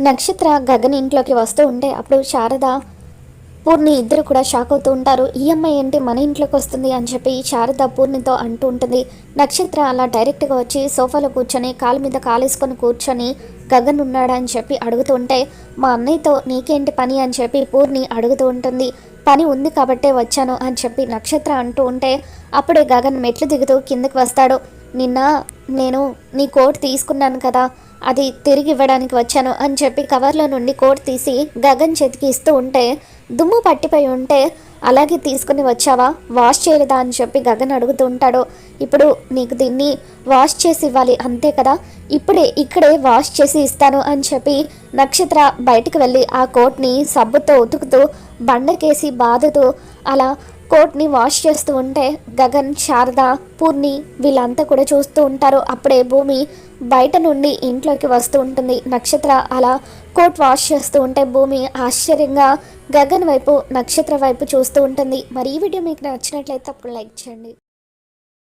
నక్షత్ర గగన్ ఇంట్లోకి వస్తూ ఉంటే అప్పుడు శారద పూర్ణి ఇద్దరు కూడా షాక్ అవుతూ ఉంటారు. ఈ అమ్మాయి ఏంటి మన ఇంట్లోకి వస్తుంది అని చెప్పి శారద పూర్ణితో అంటూ ఉంటుంది. నక్షత్ర అలా డైరెక్ట్గా వచ్చి సోఫాలో కూర్చొని కాలు మీద కాలేసుకొని కూర్చొని గగన్ ఉన్నాడా అని చెప్పి అడుగుతూ ఉంటే మా అన్నయ్యతో నీకేంటి పని? అని చెప్పి పూర్ణి అడుగుతూ ఉంటుంది. పని ఉంది కాబట్టే వచ్చాను అని చెప్పి నక్షత్ర అంటూ ఉంటే అప్పుడే గగన్ మెట్లు దిగుతూ కిందకి వస్తాడు. నిన్న నేను నీ కోట్ తీసుకున్నాను కదా అది తిరిగి ఇవ్వడానికి వచ్చాను అని చెప్పి కవర్లో నుండి కోట్ తీసి గగన్ చేతికి ఇస్తూ ఉంటే దుమ్ము పట్టిపోయి ఉంటే అలాగే తీసుకుని వచ్చావా? వాష్ చేయలేదా? అని చెప్పి గగన్ అడుగుతూ ఉంటాడు. ఇప్పుడు నీకు దీన్ని వాష్ చేసి ఇవ్వాలి అంతే కదా? ఇప్పుడే ఇక్కడే వాష్ చేసి ఇస్తాను అని చెప్పి నక్షత్ర బయటకు వెళ్ళి ఆ కోట్ని సబ్బుతో ఉతుకుతూ బండకేసి బాదుతూ అలా కోట్ని వాష్ చేస్తూ ఉంటే గగన్ శారద పూర్ణి వీళ్ళంతా కూడా చూస్తూ ఉంటారు. అప్పుడే భూమి బయట నుండి ఇంట్లోకి వస్తూ ఉంటుంది. నక్షత్ర అలా కోట్ వాష్ చేస్తూ ఉంటే భూమి ఆశ్చర్యంగా గగన్ వైపు నక్షత్ర వైపు చూస్తూ ఉంటుంది. మరి ఈ వీడియో మీకు నచ్చినట్లయితే అప్పుడు లైక్ చేయండి.